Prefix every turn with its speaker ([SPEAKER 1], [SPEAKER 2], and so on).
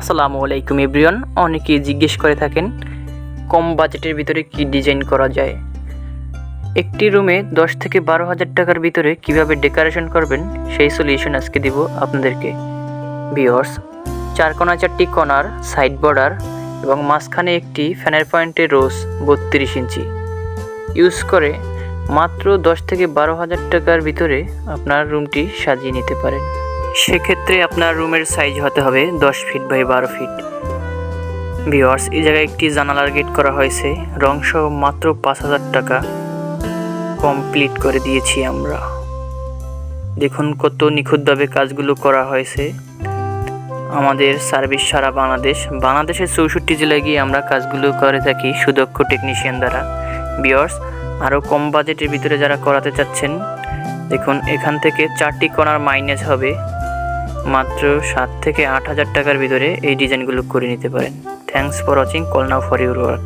[SPEAKER 1] আসসালামু আলাইকুম এভরিওয়ান। অনেকেই জিজ্ঞেস করে থাকেন, কম বাজেটের ভিতরে কি ডিজাইন করা যায়? একটি রুমে দশ থেকে বারো হাজার টাকার ভিতরে কীভাবে ডেকোরেশন করবেন, সেই সলিউশন আজকে দিব আপনাদেরকে। ভিওর্স চার কোনা চারটি কর্নার, সাইড বর্ডার এবং মাঝখানে একটি ফ্যানের পয়েন্টে রোজ বত্রিশ ইঞ্চি। ইউজ করে মাত্র দশ থেকে বারো হাজার টাকার ভিতরে আপনার রুমটি সাজিয়ে নিতে পারেন। সেক্ষেত্রে আপনার রুমের সাইজ হতে হবে দশ ফিট বাই বারো ফিট ভিওয়ার্স এই জায়গায় একটি জানালার গেট করা হয়েছে। রং সহ মাত্র পাঁচ হাজার টাকা কমপ্লিট করে দিয়েছি আমরা। দেখুন কত নিখুঁতভাবে কাজগুলো করা হয়েছে। আমাদের সার্ভিস সারা বাংলাদেশ। বাংলাদেশের চৌষট্টি জেলায় গিয়ে আমরা কাজগুলো করে থাকি সুদক্ষ টেকনিশিয়ান দ্বারা। বিয়ার্স আরও কম বাজেটের ভিতরে যারা করাতে চাচ্ছেন, দেখুন এখান থেকে চারটি কণার মাইনাস হবে। মাত্র সাত থেকে আট হাজার টাকার ভিতরে এই ডিজাইনগুলো করে নিতে পারেন। Thanks for watching call now for your work